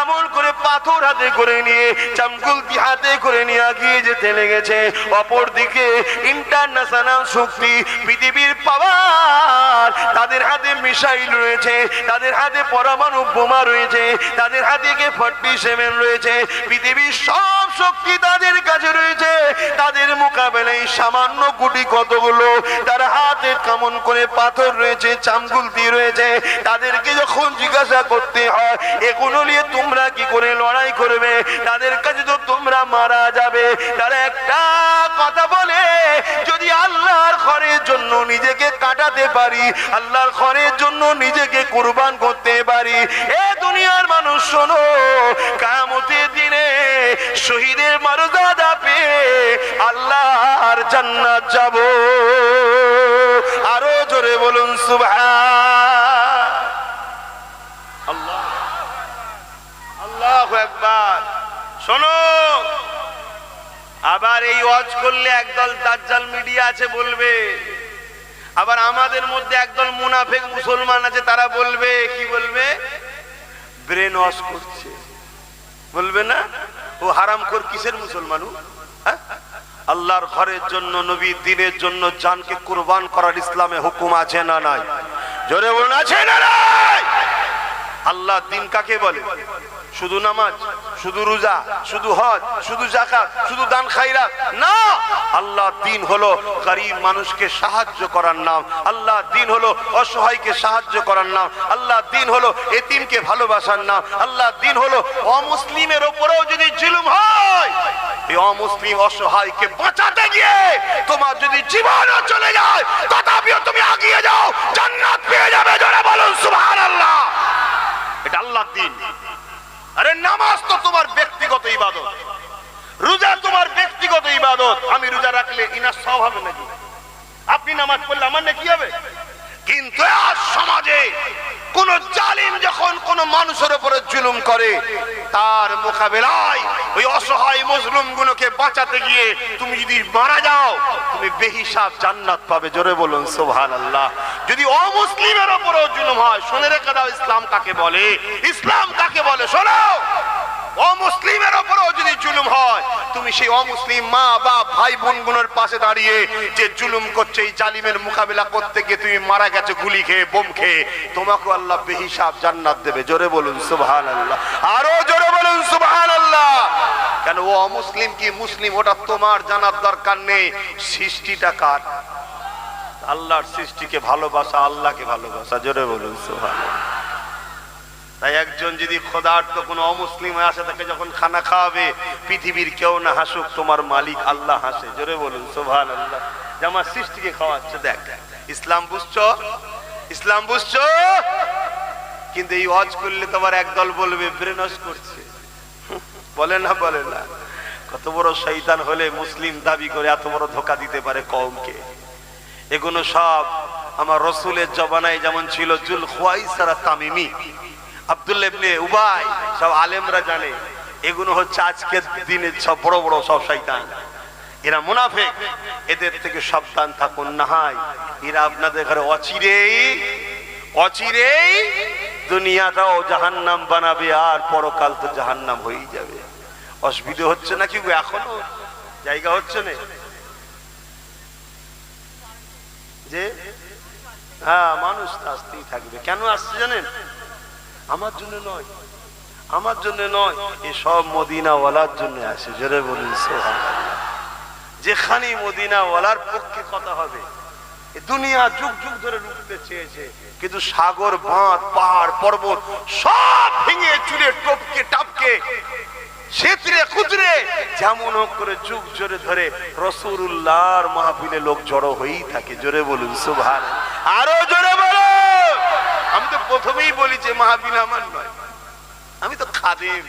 এমন পাথর হাতে করে নিয়ে চামকুলতি হাতে করে নিয়ে এগিয়ে যেতে লেগেছে। অপর দিকে ইন্টারন্যাশনাল শক্তি, পৃথিবীর পাওয়ার তাদের হাতে মিসাইল রয়েছে, তাদের হাতে পরমাণু বোমা রয়েছে, তাদের হাতে কে ফর্টি সেভেন রয়েছে। পৃথিবীর সব শক্তি তাদের কাছে রয়েছে। তাদের মোকাবেলায় সামান্য গুটি কতগুলো, তার হাতে কেমন করে পাথর রয়েছে চামগুলতি রয়েছে। তাদেরকে যখন জিজ্ঞাসা করতে হয়, এগুলো নিয়ে তোমরা কি করে লড়াই করবে, তাদের কাছে তো তোমরা মারা যাবে। তারা একটা কথা বলে, যদি আল্লাহর ঘরের জন্য নিজেকে কাটাতে পারি, আল্লাহর ঘরের জন্য নিজেকে কুরবান করতে পারি। এ দুনিয়ার মানুষ, শোনো কামতের দিনে শহীদের মর্যাদা পেয়ে আল্লাহর জান্নাত যাব। আরও জোরে বলুন, সুবহান। আকবার শোনো, আবার এই ওয়াজ করলে একদল দাজ্জাল মিডিয়া আছে বলবে। আবার আমাদের মধ্যে একদল মুনাফেক মুসলমান আছে, তারা বলবে, কি বলবে? ব্রেন ওয়াশ করছে। বলবে না? ও হারাম কর কিসের মুসলমান ও? হ্যাঁ? আল্লাহর ঘরের জন্য নবী দিনের জন্য জানকে কুরবান করার ইসলামে হুকুম আছে না নাই? জোরে বলুন, আছে না নাই? আল্লাহ দিন কাকে বলে? শুধু নামাজ, শুধু রোজা, শুধু হজ, শুধু জাকাত শুধু দান খাইরাত না! আল্লাহ দিন হলো গরিব মানুষকে সাহায্য করার নাম। আল্লাহ দিন হলো অসহায়কে সাহায্য করার নাম। আল্লাহ দিন হলো এতিমকে ভালোবাসার নাম। আল্লাহ দিন হলো অমুসলিমের ওপরেও যদি জুলুম হয়, এই অমুসলিম অসহায়কে বাঁচাতে গিয়ে তোমার যদি জীবনও চলে যায়, তথাপিও তুমি আগিয়ে যাও, জান্নাত পেয়ে যাবে যারা বলুন, সুবহানাল্লাহ। এটা আল্লাহর দিন। আরে নামাজ তো তোমার ব্যক্তিগত ইবাদত। রোজা তোমার ব্যক্তিগত ইবাদত। আমি রোজা রাখলে ইনার স্বভাব নাকি? আপনি নামাজ পড়লে আমার নাকি হবে? কিন্তু আজ সমাজে কোন জালিম যখন কোন মানুষের উপরে জুলুম করে, তার মোকাবেলায় ওই অসহায় মজলুম গুলোকে বাঁচাতে গিয়ে তুমি যদি মারা যাও, তুমি বেহিসাব জান্নাত পাবে। জোরে বলুন সোহান আল্লাহ যদি অমুসলিমের উপরেও জুলুম হয়, শুনে রেখে দাও, ইসলাম কাকে বলে? ইসলাম কাকে বলে? শোনো! অমুসলিমের ওপরেও যদি জুলুম হয়, তুমি সেই অমুসলিম মা বা ভাই, বোনগুলোর পাশে দাঁড়িয়ে যে জুলুম করছে, এই জালিমের মোকাবিলা করতে গিয়ে তুমি মারা গেছো, গুলি খেয়ে, বোম খেয়ে তোমাকে আল্লাহ বেহিসাব জান্নাত দেবে। জোরে বলুন সুবহান আল্লাহ আরও জোরে বলুন সুবহান আল্লাহ কেন ও অমুসলিম কি মুসলিম? ওটা তোমার জানার দরকার নেই। সৃষ্টিটা কার? আল্লাহর সৃষ্টিকে ভালোবাসা, আল্লাহকে ভালোবাসা। জোরে বলুন সুবহান তাই একজন যদি খোদার্থ কোনো অমুসলিম হয়ে আসে, তাকে যখন খানা খাওয়াবে, পৃথিবীর কেউ না হাসুক, তোমার মালিক আল্লাহ হাসে। জোরে বলুন সোভান আল্লাহ আমার সৃষ্টিকে খাওয়াচ্ছে, দেখ। ইসলাম বুঝছ? ইসলাম বুঝছ? কিন্তু এই হজ করলে তোমার একদল বলবে, ব্রেনস করছে। বলে না বলে না। কত বড় শৈতান হলে মুসলিম দাবি করে এত বড় ধোকা দিতে পারে কমকে এগুলো সব আমার রসুলের জবানায় যেমন ছিল জুল খোয়াইসারা তামিমি। আব্দুল্লাহ ইবনে উবাই, সব আলেমরা জানে, এগুলো হচ্ছে আজকের দিনের সব বড় বড় সব শয়তান। এরা মুনাফেক, এদের থেকে সাবধান থাকুন না হয়। এরা আপনাদের ঘরে অচিরেই অচিরেই দুনিয়াটাও জাহান্নাম বানাবে আর পরকাল তো জাহান্নাম হয়েই যাবে। অসুবিধা হচ্ছে না কি গো এখনও? জায়গা হচ্ছে না? যে? হ্যাঁ মানুষ তো আসতেই থাকবে। কেন আসছে জানেন? আমার জন্য নয়। আমার জন্য নয়। এ সব মদিনাওয়ালার জন্য আসে জোরে বলুন। যেখানেই মদিনাওয়ালার পক্ষে কথা হবে দুনিয়া যুগ যুগ ধরে রুখতে চেয়েছে। কিন্তু সাগর, বাঁধ, পাহাড়, পর্বত সব ভেঙে চুলে টপকে, টাপকে সেতরে খুচরে যেমন করে যুগ জোরে ধরে রসুল্লাহর মাহফিলে লোক জড়ো হয়েই থাকে। জোরে বলুন সুভান আরও প্রথমেই বলি যে মাহফিল আমার নয় আমি তো খাদেম,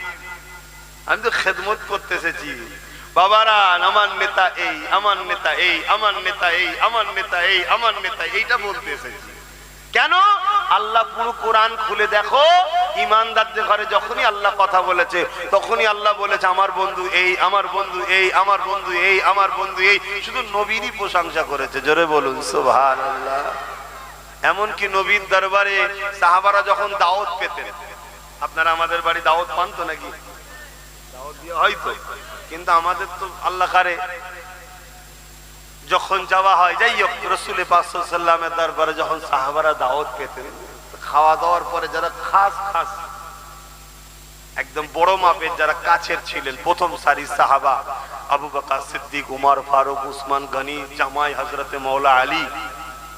আমি তো খেদমত করতে এসেছি। আমার নেতা এই, আমার নেতা এই, আমার নেতা এই, আমার নেতা এই, আমার নেতা এইটা বলতে এসেছি। কেন? আল্লাহ পুরো কোরআন খুলে দেখো ইমানদারদের ঘরে যখনই আল্লাহ কথা বলেছে, তখনই আল্লাহ বলেছে, আমার বন্ধু এই, আমার বন্ধু এই, আমার বন্ধু এই, আমার বন্ধু এই। শুধু নবীরই প্রশংসা করেছে। জোরে বলুন সোভান আল্লাহ এমনকি নবীর দরবারে সাহাবারা যখন দাওয়াত পেতেন, আপনারা আমাদের বাড়ি দাওয়াত পান তো নাকি? হয়তো কিন্তু আমাদের তো আল্লাহ কারে যখন যাওয়া হয় যাই হোক রসুল পাকসাল্লামের দরবারে যখন সাহাবারা দাওয়াত পেতেন, খাওয়া দাওয়ার পরে যারা খাস খাস, একদম বড় মাপের যারা কাছের ছিলেন, প্রথম সারি সাহাবা, আবু বকর সিদ্দিক, উমার ফারুক, উসমান গনি, জামাই হজরতে মৌলা আলী,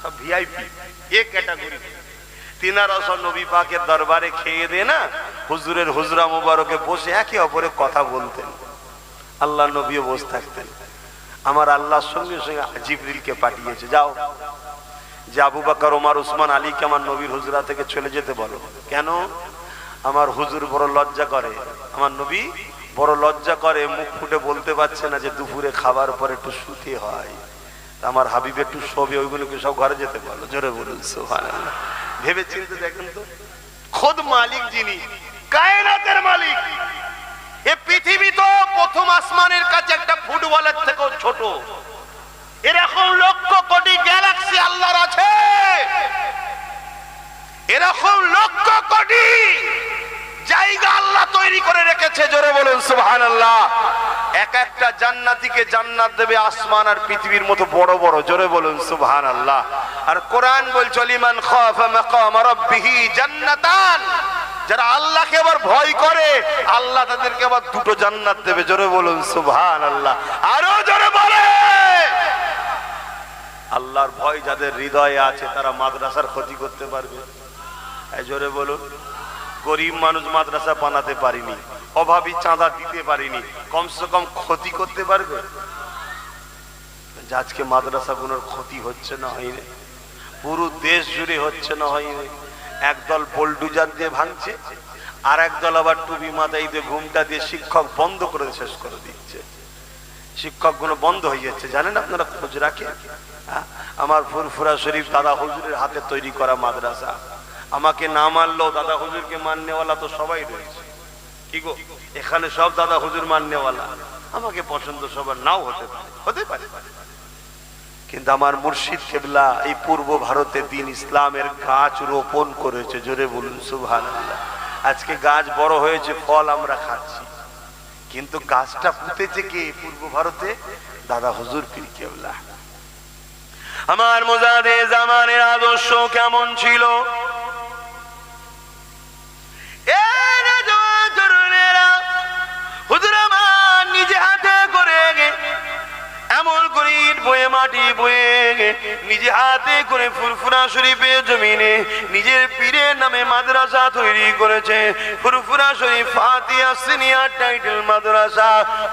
সব ভিআইপি। তিনারা সব নবী পাকের দরবারে খেয়ে দে না হুজুরের হুজরা মুবারকে বসে একে অপরে কথা বলতেন। আল্লাহ নবীও বসে থাকতেন। আমার আল্লাহর সঙ্গে সঙ্গে জিবরিলকে পাঠিয়েছে, যাও। যে আবু বাকর, ওমার, উসমান, আলীকে আমার নবীর হুজরা থেকে চলে যেতে বলো। কেন? আমার হুজুর বড় লজ্জা করে। আমার নবী বড় লজ্জা করে, মুখ ফুটে বলতে পারছে না যে দুপুরে খাবার পরে একটু শুতে হয়। আমার হাবিব একটু শোবে ওইগুলোকে সব ঘরে যেতে বলো জোরে বলুন, সুবহানাল্লাহ। ভেবে চিন্তে দেখেন তো, খোদ মালিক যিনি, কায়নাতের মালিক। এ পৃথিবী তো প্রথম আসমানের কাছে একটা ফুটবলের থেকেও ছোট। এরকম লক্ষ কোটি গ্যালাক্সি আল্লাহর আছে। এরকম লক্ষ কোটি জায়গা আল্লাহ তৈরি করে রেখেছে, জোরে বলুন সুবহান আল্লাহ এক একটা জান্নাতিকে জান্নাত দেবে আসমান আর পৃথিবীর মতো বড় বড়। জোরে বলুন সুবহান আল্লাহ আর কোরআন বলছে লিমান খাফা মাকাম রাব্বিহি জান্নাতান। যারা আল্লাহকে আবার ভয় করে, আল্লাহ তাদেরকে আবার দুটো জান্নাত দেবে। জোরে বলুন সুবহান আল্লাহ আরও জোরে বলে। আল্লাহর ভয় যাদের হৃদয়ে আছে, তারা মাদ্রাসার ক্ষতি করতে পারবে। জোরে বলুন। গরিব মানুষ মাদ্রাসা বানাতে পারিনি, অভাবী চাঁদা দিতে পারিনি, কমসে কম ক্ষতি করতে পারবে? আজকে মাদ্রাসাগুলোর ক্ষতি হচ্ছে না হয়নি, পুরো দেশ জুড়ে হচ্ছে না হয়নি, একদল বোল্ডুজার দিয়ে ভাঙছে, আর একদল আবার টুপি মাথায় দিয়ে ঘুমটা দিয়ে শিক্ষক বন্ধ করে শেষ করে দিচ্ছে। শিক্ষকগুলো বন্ধ হয়ে যাচ্ছে, জানেন আপনারা খোঁজ রাখে হ্যাঁ? আমার ফুরফুরা শরীফ দাদা হুজুরের হাতে তৈরি করা মাদ্রাসা। আমাকে না মানলেও দাদা হুজুরকে মাননেওয়ালা তো সবাই রয়েছে। কি গো? এখানে সব দাদা হুজুর মাননেওয়ালা। আমাকে পছন্দ সবার নাও হতে পারে। হতে পারে। কিন্তু আমার মুর্শিদ কেবলা এই পূর্ব ভারতে দিন ইসলামের গাছ রোপণ করেছে, জোরে বলুন সুবহান আজকে গাছ বড় হয়েছে, ফল আমরা খাচ্ছি। কিন্তু গাছটা পুঁতেছে কে পূর্ব ভারতে? দাদা হুজুর পীর কেবলা। আমার মোজাদে জামানের আদর্শ কেমন ছিল? বয়ে মাটি বয়ে নিজে হাতে করে ফুরফুরা শরীফে জমিনে নিজের পীরের নামে মাদ্রাসা তৈরি করেছে। ফুরফুরা শরীফ ফাতিয়া সিনিয়র টাইটেল মাদ্রাসা,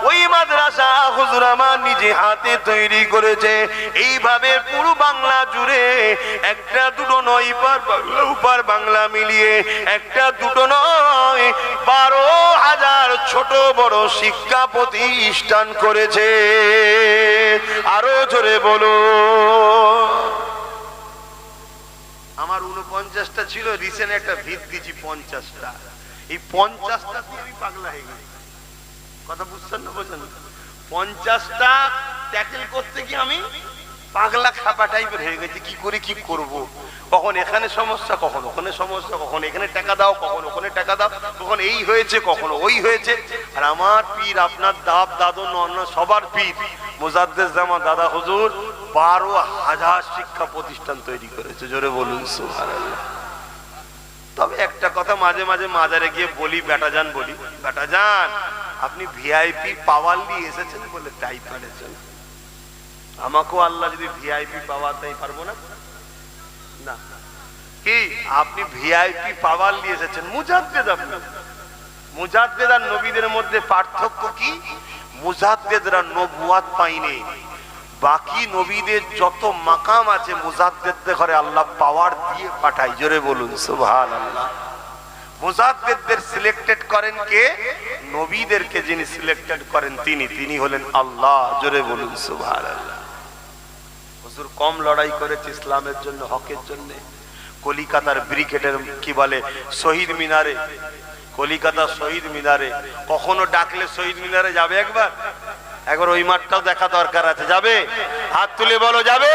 ওই মাদ্রাসা হুজুর আমার নিজে হাতে তৈরি করেছে। এইভাবে পুরো বাংলা জুড়ে একটা দুটো নয়, পার বাংলা, উপার বাংলা মিলিয়ে একটা দুটো নয়, বারো হাজার ছোট বড় শিক্ষা প্রতিষ্ঠান করেছে। আরও জোরে বলো। আমার উনপঞ্চাশটা ছিল রিসেন্ট একটা ভিত দিয়েছি পঞ্চাশটা। এই পঞ্চাশটা দিয়ে আমি পাগলা হয়ে গেছি। কথা বুঝছেন না বোঝেন? পঞ্চাশটা ট্যাকেল করতে গিয়ে আমি পাগলা খাপা টাইপের হয়ে গেছে, কি করে কি করব। কখন এখানে সমস্যা, কখন ওখানে সমস্যা, কখন এখানে টাকা দাও, কখন ওখানে টাকা দাও, কখন এই হয়েছে, কখন ওই হয়েছে। আর আমার পীর, আপনার দাব, দাদু নন্ন সবার পীর, মুজাদ্দেস জামা, দাদা, হুজুর, বারো হাজার শিক্ষা প্রতিষ্ঠান তৈরি করেছে, জোরে বলুন তবে একটা কথা মাঝে মাঝে মাজারে গিয়ে বলি, বেটা যান বলি, বেটা যান, আপনি ভিআইপি পাওয়ার নিয়ে এসেছেন বলে তাই পারেছেন। আমাকেও আল্লাহ যদি ভিআইপি পাওয়া তাই পারব না? না। কি? আপনি ভিআইপি পাওয়ার নিয়ে এসেছেন। মুজাদ্দেদ আপনি। মুজাদ্দেদ আর নবীদের মধ্যে পার্থক্য কি? মুজাদ্দেদরা নবুয়াত পাইনি বাকি নবীদের যত মাকাম আছে, মুজাদ্দেদদের ঘরে আল্লাহ পাওয়ার দিয়ে পাঠাই জোরে বলুন সুবহান আল্লাহ মুজাদ্দেদদের সিলেক্টেড করেন কে? নবীদেরকে যিনি সিলেক্টেড করেন তিনি। তিনি হলেন আল্লাহ। জোরে বলুন সুবহান আল্লাহ হুজুর কম লড়াই করেছে ইসলামের জন্য হকের জন্য। কলিকাতার ব্রিগেডের কি বলে শহীদ মিনারে। কলিকাতা শহীদ মিনারে। কখনো ডাকলে শহীদ মিনারে যাবে একবার? একবার ওই মাঠটাও দেখা দরকার আছে। যাবে? হাত তুলে বলো যাবে?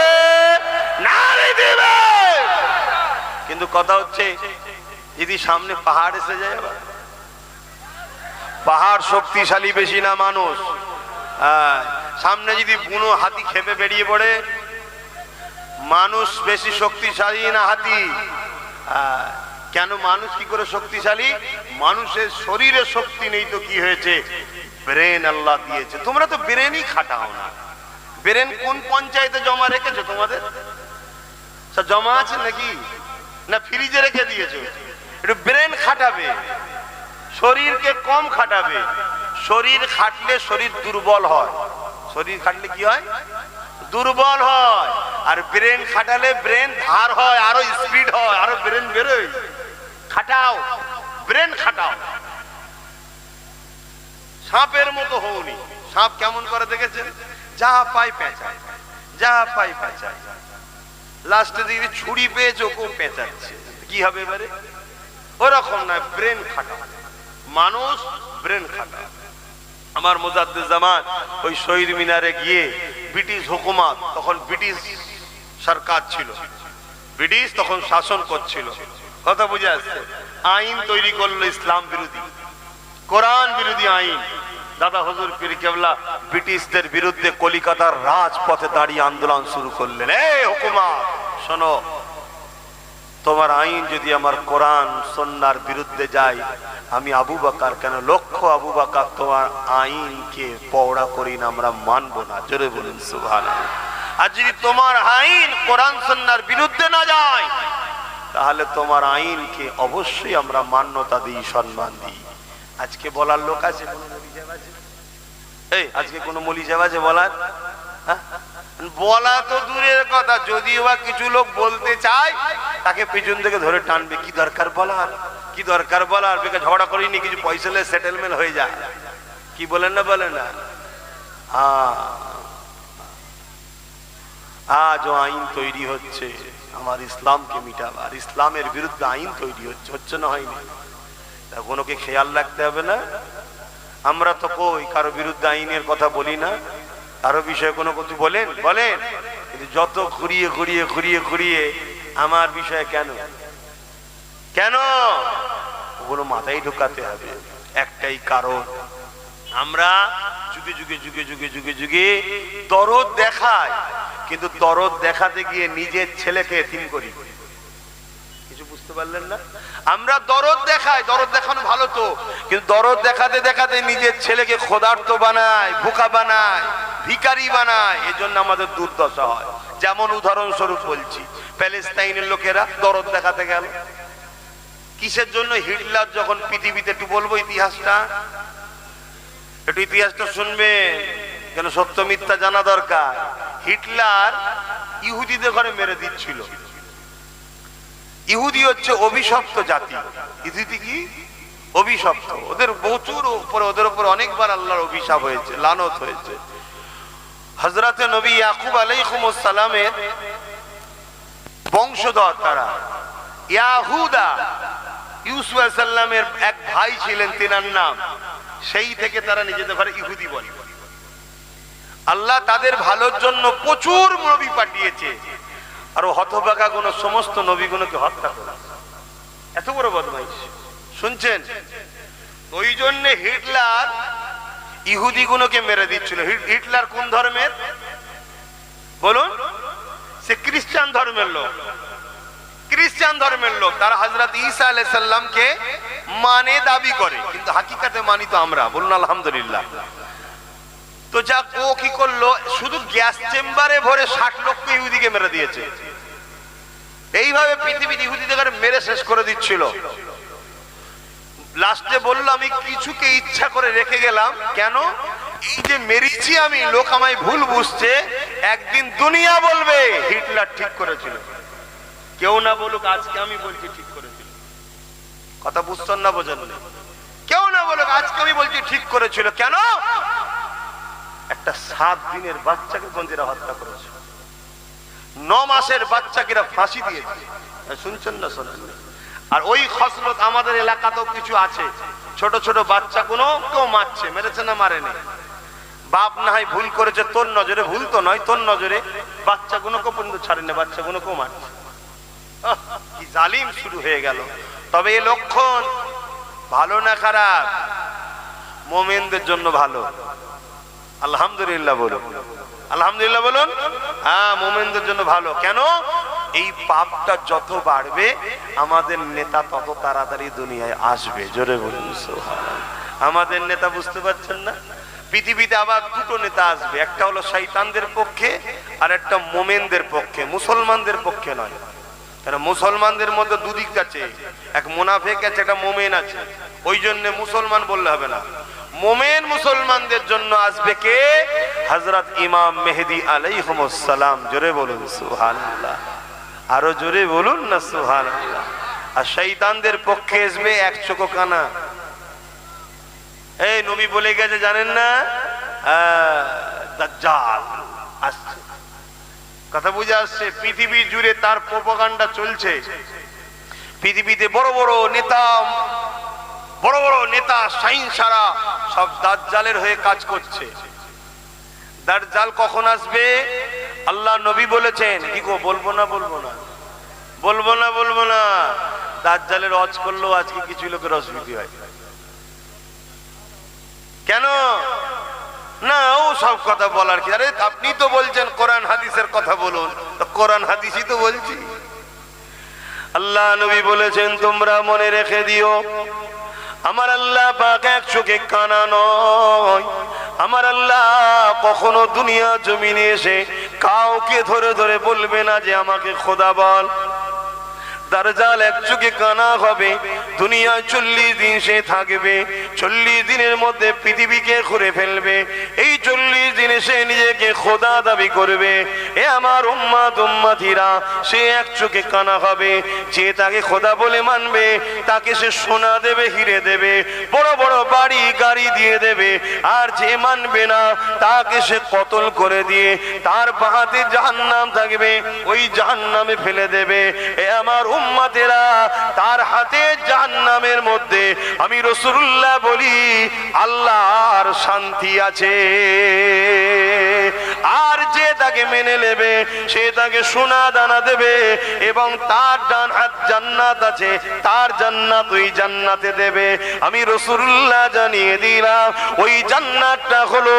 কিন্তু কথা হচ্ছে যদি সামনে পাহাড় এসে যায় আবার? পাহাড় শক্তিশালী বেশি না মানুষ। হ্যাঁ, সামনে যদি বুনো হাতি খেপে বেরিয়ে পড়ে মানুষ বেশি শক্তিশালী না হাতি? কেন মানুষ কি করে শক্তিশালী? মানুষের শরীরে শক্তি নেই তো কি হয়েছে? ব্রেন আল্লাহ দিয়েছে। তোমরা তো ব্রেনই খাটাও না। ব্রেন কোন পঞ্চায়েতে জমা রেখেছো তোমাদের? জমা আছে নাকি? না ফ্রিজে রেখে দিয়েছ? একটু ব্রেন খাটাবে। শরীরকে কম খাটাবে। শরীর খাটলে শরীর দুর্বল হয়। শরীর খাটলে কি হয়? দুর্বল হয়। আর ব্রেন খাটালে ব্রেন ধার হয়, আরও স্পিড হয়, আরও ব্রেন বেরোয়। খাটাও, ব্রেন খাটাও। সাপের মতো হওনি। সাপ কেমন করে দেখেছেন? যা পাই পেঁচায়, যা পাই পেঁচায়। লাস্টে দিকে ছুরি পেয়েছে ওকেও পেঁচাচ্ছে। কি হবে এবারে? ওরকম নয় ব্রেন খাটা মানুষ ব্রেন খাটা আমার মোজাদ্দুর জামান ওই শহীদ মিনারে গিয়ে ব্রিটিশ হুকুমাত, তখন ব্রিটিশ সরকার ছিল। ব্রিটিশ তখন শাসন করছিল। কথা বুঝে আসছে? আইন তৈরি করল ইসলাম বিরোধী। কোরআন বিরোধী আইন। দাদা হজুর পীর কেবলা, ব্রিটিশদের বিরুদ্ধে কলিকাতার রাজপথে দাঁড়িয়ে আন্দোলন শুরু করলেন। এই হুকুমত, শোনো তোমার আইন যদি আমার কোরআন সন্ন্যার বিরুদ্ধে যায়, আমি আবু বাকার কেন? লক্ষ আবু বাকার তোমার আইনকে পওড়া করি না, আমরা মানবো না। জোরে বলুন সুভান আর যদি তোমার আইন কোরআন সন্ন্যার বিরুদ্ধে না যায়, তাহলে তোমার আইনকে অবশ্যই আমরা মান্যতা দিই, সম্মান দিই। আজকে বলার লোক আছে? এই, আজকে কোনো মলিজাব আছে বলার? হ্যাঁ? বলা তো দূরের কথা, যদিও বা কিছু লোক বলতে চায় তাকে পেছন থেকে ধরে টানবে। কি দরকার বলার? কি দরকার বলার? বেকার ঝগড়া করিনি, কিছু পয়সা সেটেলমেন্ট হয়ে যায় কি বলেন না বলেন না? হ্যাঁ। আজও আইন তৈরি হচ্ছে। আমার ইসলামকে মিটাবার ইসলামের বিরুদ্ধে আইন তৈরি হচ্ছে। হচ্ছে না হয়নি। তা কোনোকে খেয়াল রাখতে হবে না? আমরা তো কই? কারও বিরুদ্ধে আইনের কথা বলি না। কারও বিষয়ে কোনো কিছু বলেন? বলেন। কিন্তু যত ঘুরিয়ে ঘুরিয়ে ঘুরিয়ে ঘুরিয়ে আমার বিষয়ে কেন? কেন? ওগুলো মাথায় ঢোকাতে হবে। একটাই কারণ, আমরা যুগে যুগে যুগে যুগে যুগে যুগে দরদ দেখায় কিন্তু দরদ দেখাতে গিয়ে নিজের ছেলেকে এতিম করি। কিছু বুঝতে পারলেন না? আমরা দরদ দেখাই, দরদ দেখানো ভালো তো, কিন্তু দরদ দেখাতে দেখাতে নিজের ছেলেকে খোদার্থ বানায় বোকা বানায় ভিকারি বানায়, এজন্য আমাদের দুর্দশা হয়। যেমন উদাহরণস্বরূপ বলছি প্যালেস্তাইনের লোকেরা দরদ দেখাতে গেল। কিসের জন্য হিটলার যখন পৃথিবীতে একটু বলব ইতিহাসটা? একটু ইতিহাসটা শুনবে, কেন সত্য মিথ্যা জানা দরকার। হিটলার ইহুদিদের ঘরে মেরে দিচ্ছিল। ইহুদি হচ্ছে অভিশপ্ত জাতি। ইহুদি কি? অভিশপ্ত। ওদের প্রচুর উপরে, ওদের উপরে অনেকবার আল্লাহর অভিশাপ হয়েছে, লানত হয়েছে। হজরতে নবী ইয়াকুব আলাইকুমসালামের বংশধর তারা। ইয়াহুদা, ইউসুফ সাল্লামের এক ভাই ছিলেন, তেনার নাম। সেই থেকে তারা নিজেদের ঘরে ইহুদি বলে। আল্লাহ তাদের ভালোর জন্য প্রচুর নবী পাঠিয়েছে। আর হতবাকা কোন সমস্ত নবীগুলোকে হত্যা করে এত বড় বদমাইশ। শুনছেন? ওই জন্য হিটলার ইহুদি গুলোকে মেরে দিচ্ছিল। হিটলার কোন ধর্মের? বলুন। সে খ্রিস্টান ধর্মের লোক। খ্রিস্টান ধর্মের লোক। তারা হজরত ঈসা আলাই সাল্লামকে মানে দাবি করে। কিন্তু হাকিকাতে মানি তো আমরা। বলুন, আলহামদুলিল্লাহ। তো যা ও কি করল? শুধু গ্যাস চেম্বারে ভরে ষাট লক্ষ ইহুদিকে মেরে দিয়েছে। এইভাবে পৃথিবীর ইহুদিদের মেরে শেষ করে দিচ্ছিল। লাস্টে বলল, আমি কিছুকে ইচ্ছা করে রেখে গেলাম। কেন? এই যে মেরেছি আমি, লোক আমায় ভুল বুঝছে, একদিন দুনিয়া বলবে, হিটলার ঠিক করেছিল। কেউ না বলুক, আজকে আমি বলছি ঠিক করেছিল। কথা বুঝছেন না বোঝেন? কেউ না বলুক, আজকে আমি বলছি ঠিক করেছিল। কেন? একটা সাত দিনের বাচ্চাকে বন্দিরা হত্যা করেছে। ন মাসের বাচ্চাকে ফাঁসি দিয়েছে। শুনছেন না শোনেন না? আর ওই খসলত আমাদের এলাকাতেও কিছু আছে। ছোট ছোট বাচ্চা কোনো কেউ মারছে মেরেছে না মারেনি। বাপ না হয় ভুল করেছে তোর নজরে ভুল তো নয় তোর নজরে। বাচ্চাগুলোকে পর্যন্ত ছাড়ে না বাচ্চাগুলোকেও মারছে। আহ, কি জালিম শুরু হয়ে গেল। তবে এ লক্ষণ ভালো না খারাপ? মোমেনদের জন্য ভালো। আলহামদুলিল্লাহ বলুন। আলহামদুলিল্লাহ বলুন। হ্যাঁ মোমেনদের জন্য ভালো। কেন? এই পাপটা যত বাড়বে, আমাদের নেতা তত তাড়াতাড়ি দুনিয়ায় আসবে। জোরে বলুন আমাদের নেতা বুঝতে পারছেন না? পৃথিবীতে আবার দুটো নেতা আসবে। একটা হলো শৈতানদের পক্ষে, আর একটা মোমেনদের পক্ষে। মুসলমানদের পক্ষে নয়। কেন? মুসলমানদের মধ্যে দুদিক আছে। এক মোনাফেক আছে, একটা মোমেন আছে। ওই জন্য মুসলমান বললে হবে না। মোমেন মুসলমানদের জন্য আসবে কে? হজরত ইমাম মেহেদি আলাইহিমসালাম জোরে বলুন, সুবহানাল্লাহ। আরও জোরে বলুন না, সুবহানাল্লাহ। আর শৈতানদের পক্ষে আসবে এক চোখো কানা। এই নবী বলে গেছে, জানেন না? আসছে। কথা বুঝে আসছে, পৃথিবী জুড়ে তার প্রোপাগান্ডা চলছে। পৃথিবীতে বড় বড় নেতা বড় বড় নেতা সাইন সারা, সব দাজ্জালের হয়ে কাজ করছে। দাজ্জাল কখন আসবে? আল্লাহ নবী বলেছেন। কি গো, বলব না বলব না? বলব না বলব না? দাজ্জালের অজ করলেও আজকে কিছু লোকের অসুবিধা হয়। কেন? না, ও সব কথা বলার কি? আরে, আপনি তো বলছেন কোরআন হাদিসের কথা বলুন। কোরআন হাদিসই তো বলছি। আল্লাহ নবী বলেছেন, তোমরা মনে রেখে দিও আমার আল্লাহ পাক এক চোখে কানা নয়। আমার আল্লাহ কখনো দুনিয়া জমিনে এসে কাউকে ধরে ধরে বলবে না যে আমাকে খোদা বল। দারজাল এক চোখে কানা হবে। দুনিয়ায় চল্লিশ দিন সে থাকবে। চল্লিশ দিনের মধ্যে পৃথিবীকে ঘুরে ফেলবে। এই চল্লিশ দিনে সে নিজেকে খোদা দাবি করবে। এ আমার উম্মাদ উম্মাতিরা সে এক চোখে কানা হবে। যে তাকে খোদা বলে মানবে, তাকে সে সোনা দেবে, হিরে দেবে। বড় বড় বাড়ি, গাড়ি দিয়ে দেবে। আর যে মানবে না, তাকে সে কতল করে দিয়ে তার বাহাতে জাহান্নাম থাকবে, ওই জাহান্নামে ফেলে দেবে। এ আমার উম্মাতেরা, তার হাতে জাহান্নামের মধ্যে আমি রসুল্লাহ বলি, আল্লাহর শান্তি আছে। আর যে তাকে মেনে নেবে, সে তাকে সোনা দানা দেবে এবং তার ডান জান্নাত আছে, তার জান্নাত ওই জান্নাতে দেবে। আমি রসুল্লাহ জানিয়ে দিলাম, ওই জান্নাতটা হলো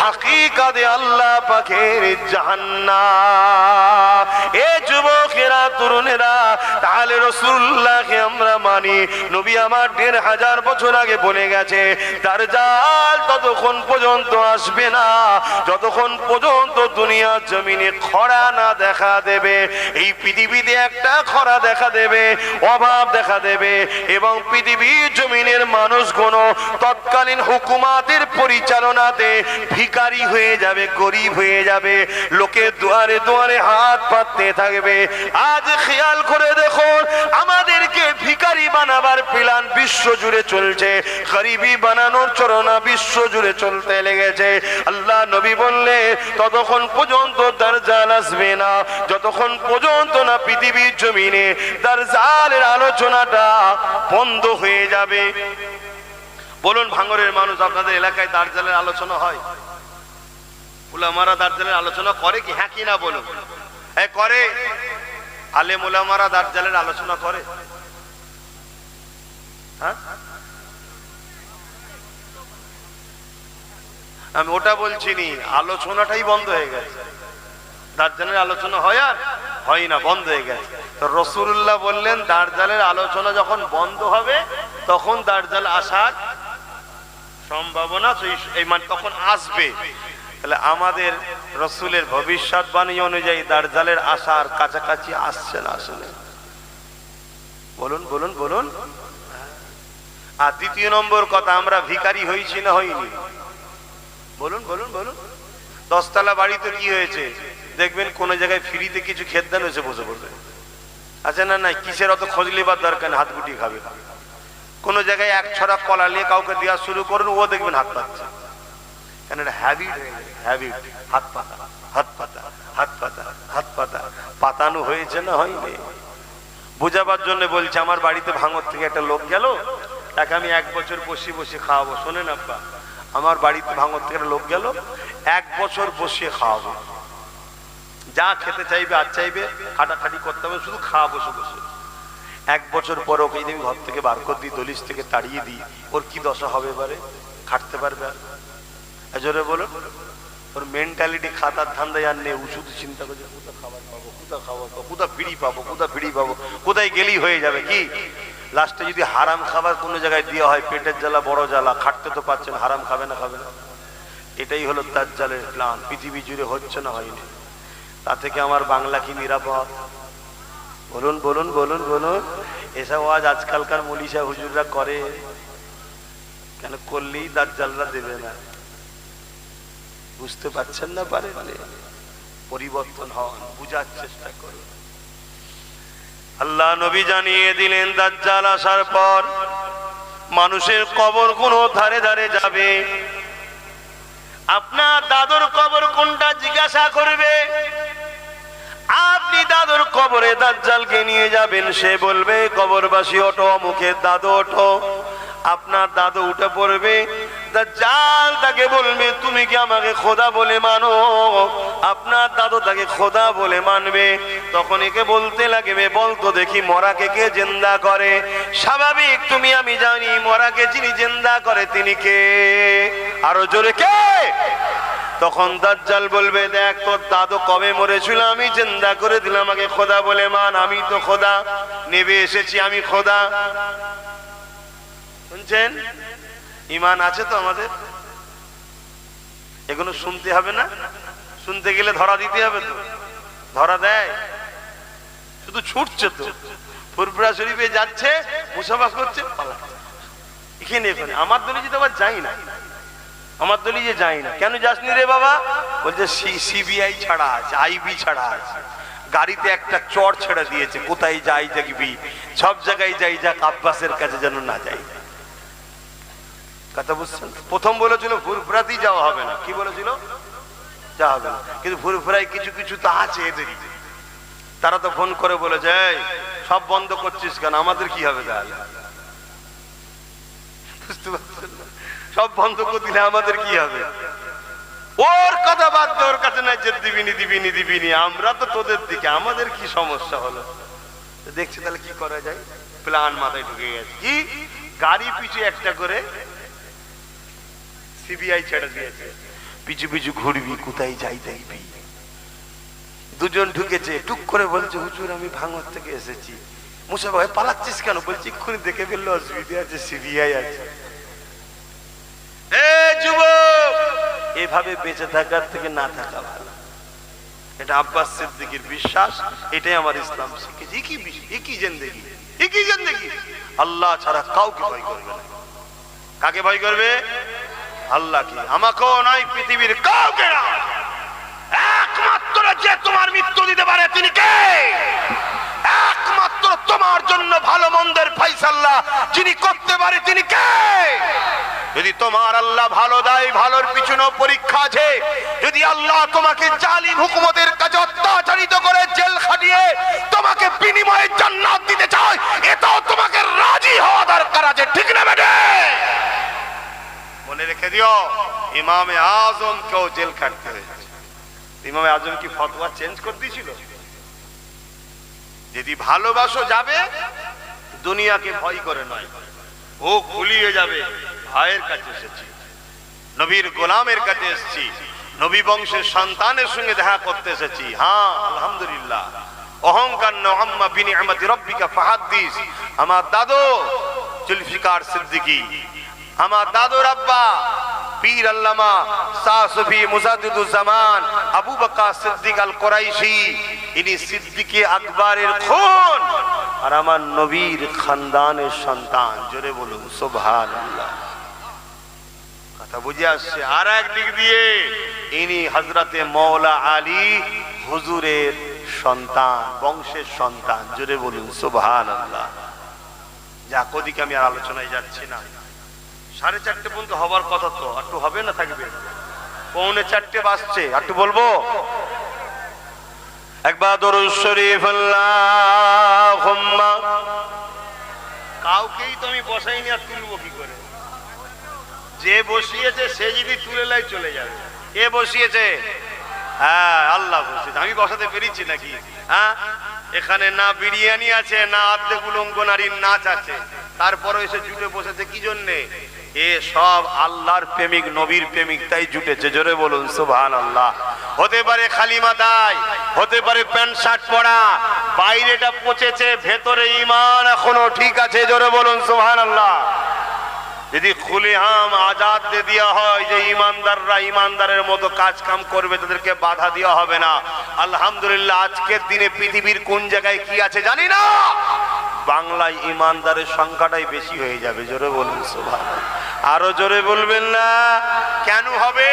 হাকিকাতে আল্লাহ পাখের জাহান্নাত এ যুবকেরা, তরুণেরা, তাহলে রসুল্লাহকে আমরা মানি। নবী আমার দেড় হাজার বছর আগে বলে গেছে তার জাল ততক্ষণ পর্যন্ত আসবে না, যতক্ষণ পর্যন্ত দুনিয়ার জমিনে খরা না দেখা দেবে, এই পৃথিবীতে একটা খরা দেখা দেবে, অভাব দেখা দেবে এবং পৃথিবীর জমিনের মানুষগুলো তৎকালীন হুকুমাতের পরিচালনাতে ভিকারি হয়ে যাবে, গরিব হয়ে যাবে, লোকে দুয়ারে দুয়ারে হাত পাততে থাকবে। আজ খেয়াল করে দেখুন, আমাদেরকে ভিকারি বানাবার প্ল্যান বিশ্ব জুড়ে চলছে, গরিবি বানানোর চরণা বিশ্ব জুড়ে চলতে লেগেছে। আল্লাহ নবী বললে ততক্ষণ পর্যন্ত দারজাল আসবে না। যতক্ষণ পর্যন্ত না পৃথিবীর জমিনে দারজালের আলোচনাটা বন্ধ হয়ে যাবে। বলুন, ভাঙরের মানুষ আপনাদের এলাকায় দার্জালের আলোচনা হয়? উলামারা দার্জালের আলোচনা করে কি? হ্যাঁ কি না বলুন। হ্যাঁ করে। আলে মুলামারা দার্জালের আলোচনা করে। হ্যাঁ? আমি ওটা বলছি নি আলোচনাটাই বন্ধ হয়ে গেছে। দার্জালের আলোচনা হয় আর হয় না, বন্ধ হয়ে গেছে। তো রসুল্লাহ বললেন, দার্জালের আলোচনা যখন বন্ধ হবে, তখন দার্জাল আসার সম্ভাবনা এই মানে তখন আসবে। তাহলে আমাদের রসুলের ভবিষ্যৎবাণী অনুযায়ী দার্জালের আসার কাছাকাছি আসছে না আসলে? বলুন বলুন বলুন। আর দ্বিতীয় নম্বর কথা, আমরা ভিখারি হয়েছি না হইনি? বলুন বলুন বলুন। দশতলা বাড়িতে কি হয়েছে? দেখবেন কোন জায়গায় ফ্রিতে কিছু খেত দেন হয়েছে, বসে পড়বে। আচ্ছা না না কিসের অত খোঁজ লিবার দরকার হাত গুটিয়ে খাবে। কোন জায়গায় এক ছড়া কলা নিয়ে কাউকে দেওয়া শুরু করুন, ও দেখবেন হাত পাচ্ছে কেন এটা হ্যাবিট হ্যাবিট হাত পাতা হাত পাতা হাত পাতা হাত পাতা। পাতানো হয়েছে না হয়নি? বুঝাবার জন্য বলছে, আমার বাড়িতে ভাঙর থেকে একটা লোক গেল, তাকে আমি এক বছর বসে বসে খাওয়াবো। শোনেন আব্বা আমার বাড়িতে ভাঙর থেকে লোক গেল, এক বছর বসিয়ে খাওয়াবো। যা খেতে চাইবে আর চাইবে, খাটাখাটি করতে হবে, শুধু খাওয়া বসে বসে। এক বছর পর ওকে যদি ঘর থেকে বার করে দিই, দলিশ থেকে তাড়িয়ে দিই, ওর কি দশা হবে এবারে? খাটতে পারবে আর? জোরে বলো, ওর মেন্টালিটি খাতার ধান্দায় আর নেই ও শুধু চিন্তা করছে কোথা খাবার পাবো কোথা খাবার পাবো কোথা বিড়ি পাবো কোথা বিড়ি পাবো, কোথায় গেলেই হয়ে যাবে, কি? লাস্টে যদি হারাম খাবার কোনো জায়গায় দেওয়া হয়, পেটের জ্বালা, বড় জ্বালা, খাটতে তো পারছেন হারাম খাবে না খাবে না। এটাই হলো তার জালের প্ল্যান পৃথিবী জুড়ে হচ্ছে না হয়নি। তা থেকে আমার বাংলা কি নিরাপদ? বলুন বলুন বলুন বলুন। এসব আজ আজকালকার মলিশা হুজুররা করে। কেন করলেই তার জালরা দেবে না? বুঝতে পারছেন না পারেন পরিবর্তন হন, বুঝার চেষ্টা করুন। আল্লাহ নবী জানিয়ে দিলেন, দাজ্জাল আসার পর মানুষের কবর কোন ধারে ধারে যাবে। আপনার দাদুর কবর কোনটা জিজ্ঞাসা করবে? আপনি দাদুর কবরে দাজ্জালকে নিয়ে যাবেন, সে বলবে, কবরবাসী ওঠো মুখের দাদু ওঠো। আপনার দাদু উঠে পড়বে দাজ্জাল তাকে বলবে, তুমি কি আমাকে খোদা বলে মানো? আপনার দাদু তাকে খোদা বলে মানবে। তখন একে বলতে লাগবে বলতো দেখি মরাকে কে জিন্দা করে? স্বাভাবিক, তুমি, আমি জানি মরাকে যিনি জিন্দা করে তিনি কে? আরও জোরে কে? তখন দাজ্জাল বলবে, দেখ, তোর দাদু কবে মরেছিল? আমি জিন্দা করে দিলাম, আমাকে খোদা বলে মান। আমি তো খোদা, নেবে এসেছি, আমি খোদা। শুনছেন? ইমান আছে তো আমাদের? এগুলো শুনতে হবে না? শুনতে গেলে ধরা দিতে হবে তো। ধরা দেয়? শুধু ছুটছে তো। ফুরফুরা শরীফে যাচ্ছে মুসাফা করছে এখানে এখানে। আমার দলে যেতে আবার যাই না। আমার দলি যে যাই না। কেন যাসনি রে বাবা? বলছে সিবিআই ছাড়া আছে, আইবি ছাড়া আছে। গাড়িতে একটা চর ছেড়ে দিয়েছে। কোথায় যাই দেখবি? সব জায়গায় যাই, যাক আব্বাসের কাছে যেন না যাই। কথা বুঝছেন প্রথম বলেছিল ফুরফুরাতেই যাওয়া হবে না। কি বলেছিল? যাওয়া হবে না। কিন্তু ফুরফুরাই কিছু কিছু তো আছে এদের। তারা তো ফোন করে বলে যায় সব বন্ধ করছিস কেন? আমাদের কি হবে তাহলে? সব বন্ধ করে দিলে আমাদের কি হবে? ওর কথা বাদ ওর কাছে নাই যে দিবিনি দিবিনি দিবিনি। আমরা তো তোদের দিকে, আমাদের কি সমস্যা হলো? দেখছি তাহলে কি করা যায়? প্ল্যান মাথায় ঢুকে গেছে। কি? গাড়ি পিছু একটা করে সিবিআই ছেড়ে দিয়েছে। পিছু পিছু ঘুরবি, কোথায় যাই দেখবি। দুজন ঢুকেছে, টুক করে বলছে, হুজুর, আমি ভাঙর থেকে এসেছি। ভাই, পালাচ্ছিস কেন? বলছি, এক্ষুনি দেখে আছে, সিবিআই আছে। এভাবে বেঁচে থাকার থেকে না থাকা ভালো। এটা আব্বাস সিদ্দিকের বিশ্বাস, এটাই আমার ইসলাম শিখেছে একই একই জেন্দেগি একই জেন্দেগি? আল্লাহ ছাড়া কাউকে ভয় করবে না। কাকে ভয় করবে? আল্লাহকে আমাকেও নয় পৃথিবীর কাউকে না। একমাত্র যে তোমার মৃত্যু দিতে পারে, তিনি কে? একমাত্র তোমার জন্য ভালো মন্দের ফাইসাল্লাহ যিনি করতে পারে, তিনি কে? যদি তোমার আল্লাহ ভালো দেয়, ভালোর পিছনে পরীক্ষা আছে, যদি আল্লাহ তোমাকে জালিম হুকুমতের কাছে অত্যাচারিত করে জেল খাটিয়ে তোমাকে বিনিময়ে জান্নাত দিতে চায়, এটাও তোমাকে রাজি হওয়া দরকার আছে, ঠিক না বেটে? মনে রেখে দিও, ইমামে আজম কেউ জেল খাটতে হয়েছে। ইমামে আজম কি ফতোয়া চেঞ্জ করে দিয়েছিল? যদি ভালোবাসো যাবে, দুনিয়াকে ভয় করে নয়। ও খুলিয়ে যাবে, ভাইয়ের কাছে এসেছি। নবীর গোলামের কাছে এসেছি। নবী বংশের সন্তানের সঙ্গে দেখা করতে এসেছি। হ্যাঁ আলহামদুলিল্লাহ। অহংকার নহম্মা বিনি আমাদের রব্বিকা ফাহাদ্দিস। আমার দাদু, জুলফিকার সিদ্দিকী। আমার দাদুর আব্বা, পীর আল্লামা সাসফি মুজাদ্দিদুজ্জামান, আবু বকর সিদ্দিক আল কোরাইশি ইনি সিদ্দিকে আকবরের খুন। আর আমার নবীর খানদানের সন্তান, জোরে বলুন, সুবহানাল্লাহ। কথা বুঝে আসছে। আর এক দিক দিয়ে ইনি হজরতে মৌলা আলী হুজুরের সন্তান, বংশের সন্তান, জোরে বলুন, সুবহানাল্লাহ। যাক, ওদিকে আমি আর আলোচনায় যাচ্ছি না। সাড়ে চারটে পর্যন্ত হবার কথা তো। একটু হবে না থাকবে? পৌনে চারটে বাজছে। একটু বলব? একবার দরুদ শরীফ কাউকেই তো আমি বসাইনি আর তুলবো কি করে? যে বসিয়েছে, সে যদি তুলে লাই চলে যাবে। কে বসিয়েছে? হ্যাঁ আল্লাহ বসিয়েছে। আমি বসাতে পেরেছি নাকি? হ্যাঁ? এখানে না বিরিয়ানি আছে, না আর্ধেক উলঙ্গ নারীর নাচ আছে। তারপরে এসে জুটে বসেছে, কি জন্যে? এ সব আল্লাহর প্রেমিক, নবীর প্রেমিক তাই জুটেছে। জোরে বলুন সুবহান আল্লাহ হতে পারে খালি মাথায় হতে পারে প্যান্ট, শার্ট পরা, বাইরেটা পচেছে, ভেতরে ইমান এখনও ঠিক আছে, জোরে বলুন সুবহান আল্লাহ যদি খুলে আম আজাদ দিয়ে দেওয়া হয় যে ইমানদাররা ইমানদারের মতো কাজ কাম করবে, তাদেরকে বাধা দেওয়া হবে না। আলহামদুলিল্লাহ, আজকের দিনে পৃথিবীর কোন জায়গায় কি আছে জানি না। বাংলায় ইমানদারের সংখ্যাটাই বেশি হয়ে যাবে, জোরে বলুন সোভা আরও জোরে বলবেন না, কেন হবে?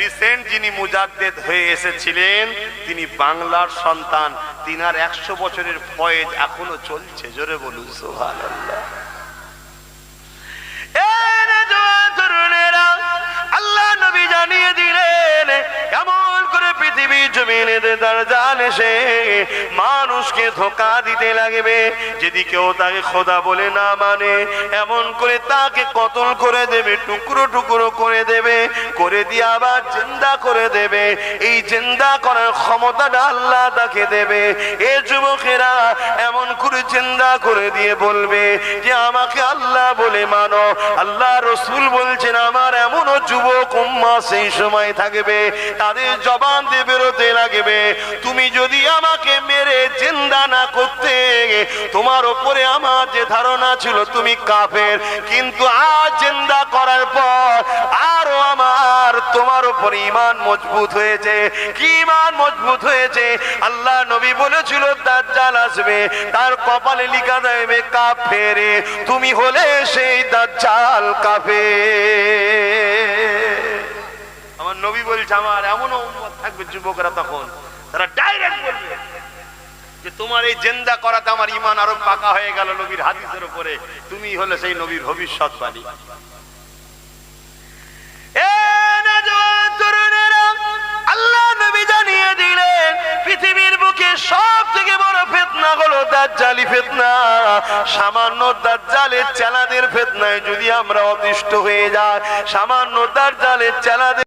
রিসেন্ট যিনি মুজাদ্দেদ হয়ে এসেছিলেন, তিনি বাংলার সন্তান, তিনার একশো বছরের ফয়েজ এখনও চলছে, জোরে বলুন সোহান আল্লাহ পৃথিবী জমিনে এসে মানুষকে ধোকা দিতে লাগবে। যদি কেউ তাকে খোদা বলে না মানে এমন করে তাকে কতল করে দেবে, টুকরো টুকরো করে দেবে, করে দিয়ে আবার জিন্দা করে দেবে। এই করার ক্ষমতাটা আল্লাহ তাকে দেবে। এ যুবকেরা এমন করে জিন্দা করে দিয়ে বলবে যে, আমাকে আল্লাহ বলে মানো। আল্লাহ রসুল বলছেন, আমার এমনও যুবক উম্মা সেই সময় থাকবে। তাদের জবান দিয়ে বেরোতে লাগবে। তুমি যদি আমাকে মেরে জিন্দা না করতে, তোমার ওপরে আমার যে ধারণা ছিল তুমি কাফের। কিন্তু আজ জিন্দা করার পর আরও আমার তোমার উপর ইমান মজবুত হয়েছে। কি ইমান মজবুত হয়েছে? আল্লাহ নবী বলেছিল তার দাজ্জাল আসবে, তার কপালে লিখা দেবে কাফেরে। তুমি হলে সেই দাজ্জাল কাফে আমার নবী বলছে, আমার এমনও উম্মত থাকবে যুবকরা তখন, তারা ডাইরেক্ট বলবে যে, তোমার এই জেন্দা করাতে আমার ইমান আরও পাকা হয়ে গেল নবীর হাদিসের উপরে। তুমি হলে সেই নবীর দাজ্জালি ফেতনা। সামান্য দাজ্জালের চেলাদের ফেতনায় যদি আমরা অতিষ্ঠ হয়ে যাই, সামান্য দাজ্জালের চেলাদের